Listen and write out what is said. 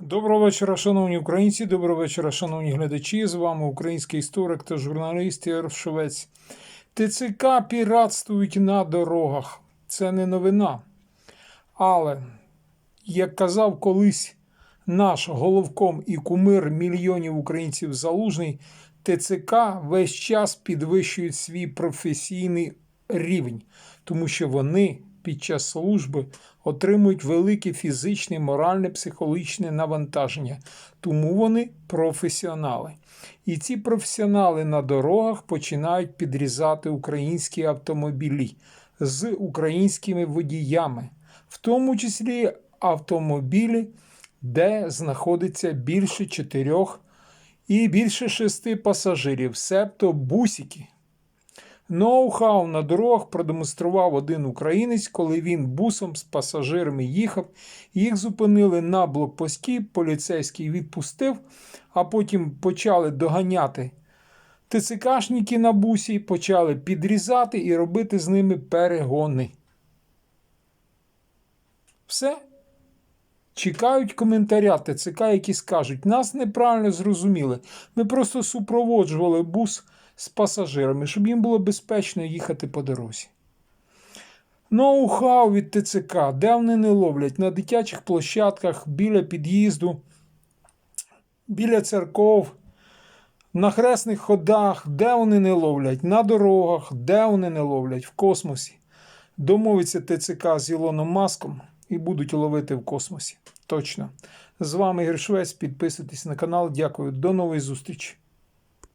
Доброго вечора, шановні українці. Доброго вечора, шановні глядачі. З вами український історик та журналіст Ігор Шевець. ТЦК піратствують на дорогах. Це не новина. Але, як казав колись наш головком і кумир мільйонів українців залужний, ТЦК весь час підвищують свій професійний рівень, тому що вони під час служби отримують велике фізичне, моральне, психологічне навантаження, тому вони професіонали. І ці професіонали на дорогах починають підрізати українські автомобілі з українськими водіями, в тому числі автомобілі, де знаходиться більше чотирьох і більше шести пасажирів, себто бусики. Ноу-хау на дорогах продемонстрував один українець, коли він бусом з пасажирами їхав. Їх зупинили на блокпості, поліцейський відпустив, а потім почали доганяти ТЦКшники на бусі, почали підрізати і робити з ними перегони. Все. Чекають коментаря ТЦК, які скажуть, нас неправильно зрозуміли. Ми просто супроводжували бус з пасажирами, щоб їм було безпечно їхати по дорозі. Ноу-хау від ТЦК, де вони не ловлять? На дитячих площадках, біля під'їзду, біля церков, на хресних ходах, де вони не ловлять, на дорогах, де вони не ловлять, в космосі. Домовиться ТЦК з Ілоном Маском і будуть ловити в космосі. Точно. З вами Ігор Швець. Підписуйтесь на канал. Дякую. До нової зустрічі.